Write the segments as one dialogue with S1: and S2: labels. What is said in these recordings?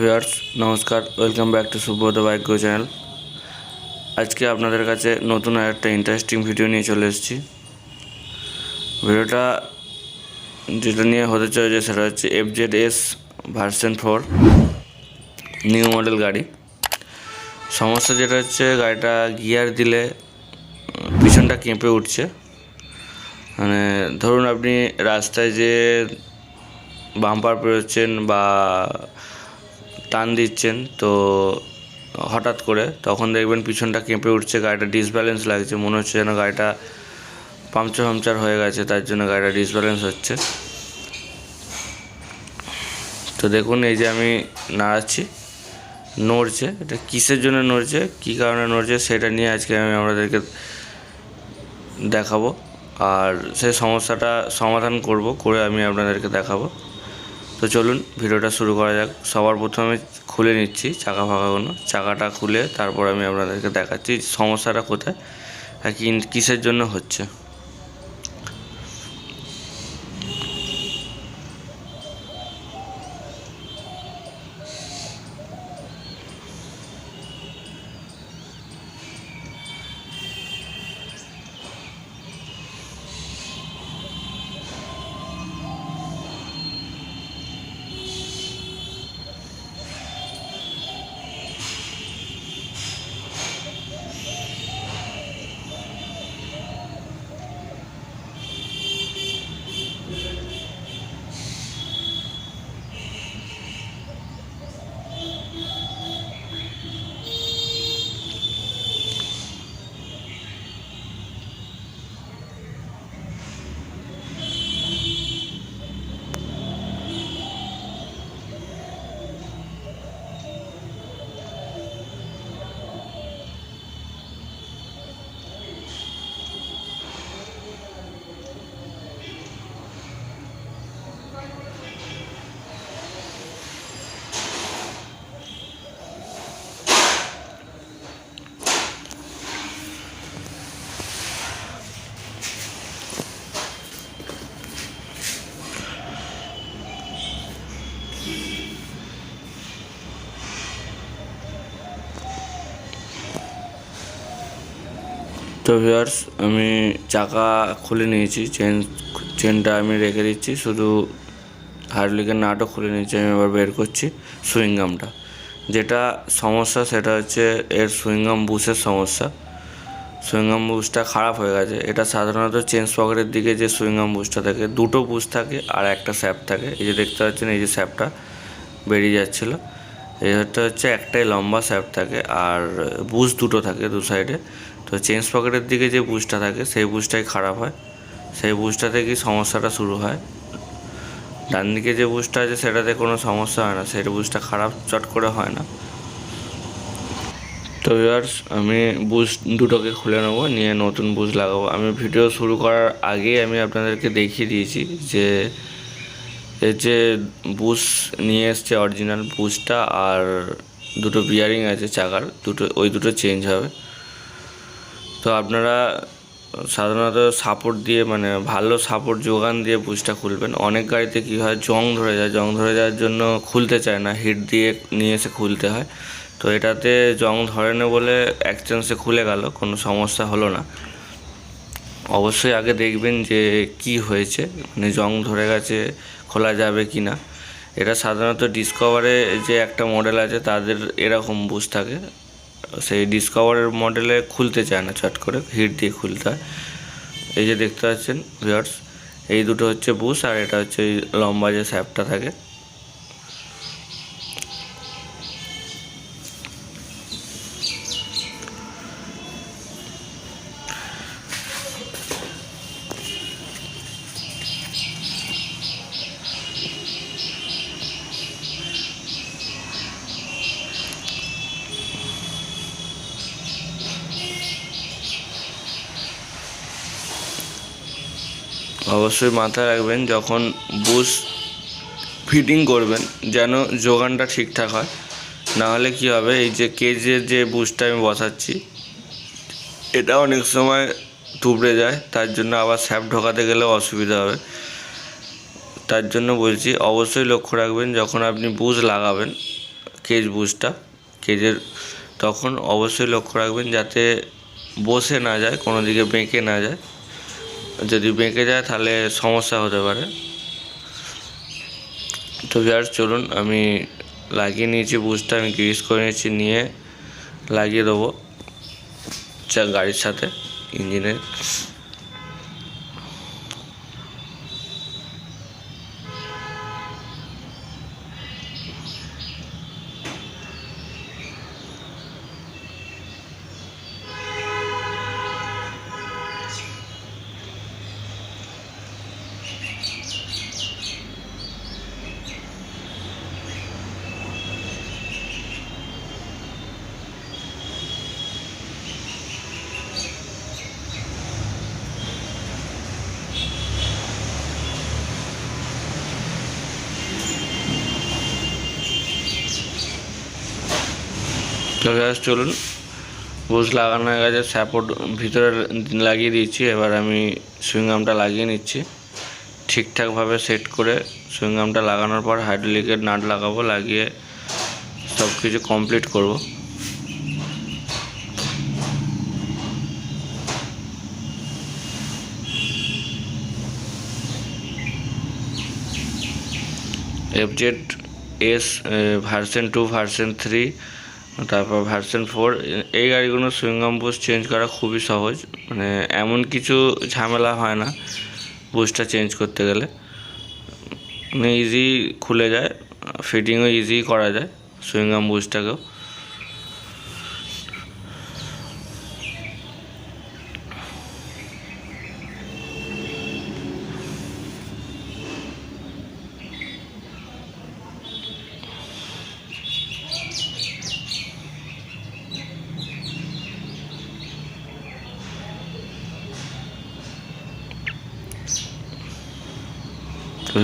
S1: Viewers নমস্কার welcome back to Subrata bike go channel আজকে আপনাদের কাছে নতুন একটা ইন্টারেস্টিং ভিডিও নিয়ে চলে এসেছি। ভিডিওটা যেটা নিয়ে হতে চলেছে সেটা হচ্ছে F Z S version four new model গাড়ি। সমস্যা যেটা হচ্ছে, গাড়িটা গিয়ার দিলে, পিছনটা কেঁপে উঠছে। মানে ধরুন আপনি রাস্তায় যে বাম্পার পেরোচ্ছেন বা টান দিচ্ছেন, তো হঠাৎ করে তখন দেখবেন পিছনটা কেঁপে উঠছে, গাড়িটা ডিসব্যালেন্স লাগছে, মনে হচ্ছে যেন গাড়িটা পাংচার পাংচার হয়ে গেছে, তার জন্য গাড়িটা ডিসব্যালেন্স হচ্ছে। তো দেখুন, এই যে আমি নাড়াচ্ছি, নড়ছে, এটা কিসের জন্য নড়ছে, কী কারণে নড়ছে সেটা নিয়ে আজকে আমি আপনাদেরকে দেখাবো, আর সেই সমস্যাটা সমাধান করব, করে আমি আপনাদেরকে দেখাবো। তো চলুন ভিডিওটা শুরু করা যাক। সবার প্রথমে খুলে নিচ্ছি চাকা ফাঁকাগুলো। চাকাটা খুলে তারপর আমি আপনাদেরকে দেখাচ্ছি সমস্যাটা কোথায় আর কিসের জন্য হচ্ছে। তো ভিউয়ার্স আমি চাকা খুলে নিয়েছি চেন চেনটা আমি রেখে দিচ্ছি, শুধু হার্ডলিকের নাটও খুলে নিয়েছি, আমি এবার বের করছি সুইংগামটা যেটা সমস্যা, সেটা হচ্ছে এর সুইংগাম বুশের সমস্যা। সুইংগাম বুশটা খারাপ হয়ে গেছে। এটা সাধারণত চেন পকেটের দিকে যে সুইংগাম বুশটা থাকে, দুটো বুশ থাকে আর একটা স্যাপ থাকে। এই যে দেখতে পাচ্ছেন, এই যে স্যাপটা বেরিয়ে যাচ্ছিল। এটা হচ্ছে একটাই লম্বা স্যাপ থাকে আর বুশ দুটো থাকে দু সাইডে তো চেঞ্জ পকেটের দিকে যে বুশটা থাকে, সেই বুশটাই খারাপ হয়। সেই বুশটা থেকেই সমস্যাটা শুরু হয়? ডান দিকে যে বুশটা আছে, সেটাতে কোনো সমস্যা হয় না। সেই বুশটা খারাপ চট করে হয় না। তো ভিউয়ার্স আমি বুশ দুটোকে খুলে নেব, নিয়ে নতুন বুশ লাগাবো। আমি ভিডিও শুরু করার আগেই আমি আপনাদেরকে দেখিয়ে দিয়েছি যে, এর যে বুশ নিয়ে এসছে অরিজিনাল বুশটা আর দুটো বিয়ারিং আছে চাকার, দুটো, ওই দুটো চেঞ্জ হবে। তো আপনারা সাধারণত সাপোর্ট দিয়ে মানে ভালো সাপোর্ট যোগান দিয়ে বুশটা খুলবেন। অনেক গাড়িতে কী হয়, জং ধরে যায়। জং ধরে যাওয়ার জন্য খুলতে চায় না হিট দিয়ে নিয়ে এসে খুলতে হয়। তো এটাতে জং ধরে না বলে এক চান্সে খুলে গেল, কোনো সমস্যা হলো না। অবশ্যই আগে দেখবেন যে কি হয়েছে মানে জং ধরে গেছে, খোলা যাবে কি না। এটা সাধারণত ডিসকভারে যে একটা মডেল আছে, তাদের এরকম বুশ থাকে। সেই ডিসকভারের মডেলে খুলতে চায় না চট করে, হিট দিয়ে খুলতে হয়। এই যে দেখতে পাচ্ছেন ভিওর্স এই দুটো হচ্ছে বুশ আর এটা হচ্ছে লম্বা যে স্যাপটা থাকে। অবশ্যই মাথায় রাখবেন যখন বুশ ফিটিং করবেন যেন যোগানটা ঠিকঠাক হয়। না হলে কী হবে, এই যে কেজের যে বুশটা আমি বসাচ্ছি, এটা অনেক সময় টুবড়ে যায়, তার জন্য আবার স্যাপ ঢোকাতে গেলেও অসুবিধা হবে। তার জন্য বলছি, অবশ্যই লক্ষ্য রাখবেন যখন আপনি বুশ লাগাবেন, কেজ বুস্টটা কেজের, তখন অবশ্যই লক্ষ্য রাখবেন যাতে বসে না যায়, কোনো দিকে বেঁকে না যায়। যদি বেঁকে যায় তাহলে সমস্যা হতে পারে। তো ভিয়ার চলুন আমি লাগিয়ে নিয়েছি বুঝতে আমি গ্রিস করে নিয়েছি, নিয়ে লাগিয়ে দেবো। গাড়ির সাথে ইঞ্জিনের তো ভিউয়ার্স চলুন। বুশ লাগানো হয়ে গেছে সাপোর্ট ভিতরে লাগিয়ে দিয়েছি, এবার আমি সুইংগামটা লাগিয়ে নিচ্ছি। ঠিকঠাকভাবে সেট করে সুইংগামটা লাগানোর পর হাইড্রোলিকের নাট লাগাবো, লাগিয়ে সব কিছু কমপ্লিট করব FZ S version two version three তারপর ভার্সন ফোর, এই গাড়িগুলোর সুইংগাম কম্পোজ চেঞ্জ করা খুবই সহজ। মানে এমন কিছু ঝামেলা হয় না বুস্টটা চেঞ্জ করতে গেলে। মানে ইজি খুলে যায় ফিটিংও ইজি করা যায় সুইংগাম বুসটাকেও তো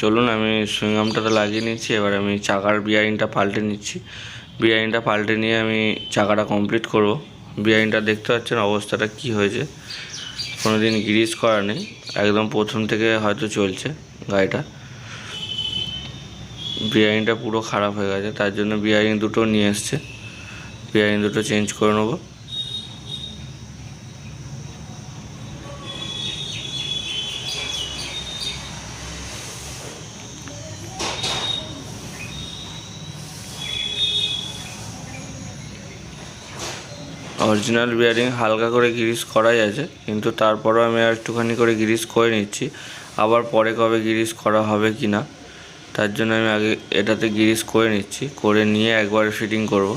S1: চলুন আমি সুইংগামটাতে লাগিয়ে নিচ্ছি, এবার আমি চাকার বিয়ারিংটা পাল্টে নিচ্ছি। বিয়ারিংটা পাল্টে নিয়ে আমি চাকাটা কমপ্লিট করব। বিয়ারিংটা দেখতে পাচ্ছেন অবস্থাটা কি হয়েছে। কোনো দিন গ্রিস করা নেই, একদম প্রথম থেকে হয়তো চলছে গাড়িটা। বিয়ারিংটা পুরো খারাপ হয়ে গেছে, তার জন্য বিয়ারিং দুটো নিয়ে এসছে। বিয়ারিং দুটো চেঞ্জ করে নেব। অরিজিনাল বিয়ারিং হালকা করে গ্রিস করাই আছে, কিন্তু তারপরেও আমি আর একটুখানি করে গ্রিস করে নিচ্ছি। আবার পরে কবে গ্রিস করা হবে কি না তার জন্য আমি আগে এটাতে গ্রিস করে নিচ্ছি, করে নিয়ে একবার ফিটিং করব।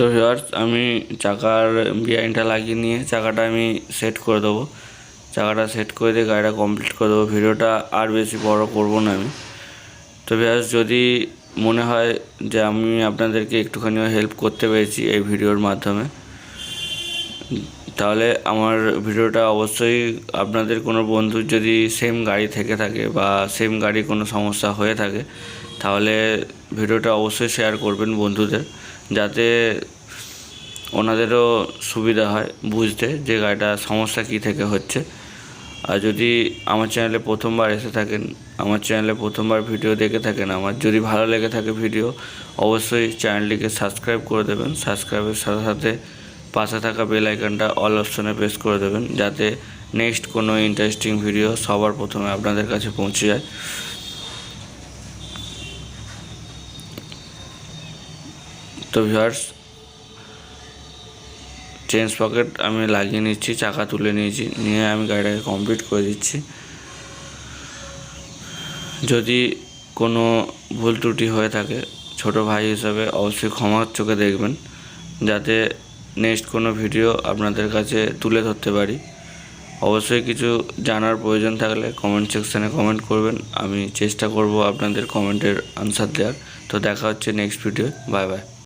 S1: তো ভিউয়ার্স আমি চাকার বিয়ারিংটা লাগিয়ে নিয়ে চাকাটা আমি সেট করে দেবো। চাকাটা সেট করে দিয়ে গাড়িটা কমপ্লিট করে দেবো। ভিডিওটা আর বেশি বড় করব না আমি। তো ভিউয়ার্স যদি মনে হয় যে আমি আপনাদেরকে একটুখানিও হেল্প করতে পেরেছি এই ভিডিওর মাধ্যমে, তাহলে আমার ভিডিওটা অবশ্যই আপনাদের কোনো বন্ধুর যদি সেম গাড়ি থেকে থাকে বা সেম গাড়ি কোনো সমস্যা হয়ে থাকে, তাহলে ভিডিওটা অবশ্যই শেয়ার করবেন বন্ধুদের। যাতে ওনাদেরও সুবিধা হয় বুঝতে যে গাড়িটার সমস্যা কী থেকে হচ্ছে। আর যদি আমার চ্যানেলে প্রথমবার এসে থাকেন, আমার চ্যানেলে প্রথমবার ভিডিও দেখে থাকেন, আমার যদি ভালো লেগে থাকে ভিডিও, অবশ্যই চ্যানেলটিকে সাবস্ক্রাইব করে দেবেন। সাবস্ক্রাইবের সাথে সাথে পাশে থাকা বেল আইকনটা অল অপশনে প্রেস করে দেবেন, যাতে নেক্সট কোনো ইন্টারেস্টিং ভিডিও সবার প্রথমে আপনাদের কাছে পৌঁছে যায়। তো ভিউয়ার্স চেঞ্জ পকেট আমি লাগিয়ে নিচ্ছি, চাকা তুলে নিয়েছি, নিয়ে আমি গাড়িটাকে কমপ্লিট করে দিচ্ছি। যদি কোনো ভুল ত্রুটি হয়ে থাকে, ছোট ভাই হিসাবে অবশ্যই ক্ষমার চোখে দেখবেন, যাতে নেক্সট কোনো ভিডিও আপনাদের কাছে তুলে ধরতে পারি। অবশ্যই কিছু জানার প্রয়োজন থাকলে কমেন্ট সেকশানে কমেন্ট করবেন, আমি চেষ্টা করব আপনাদের কমেন্টের আনসার দেওয়ার। তো দেখা হচ্ছে নেক্সট ভিডিও বাই বাই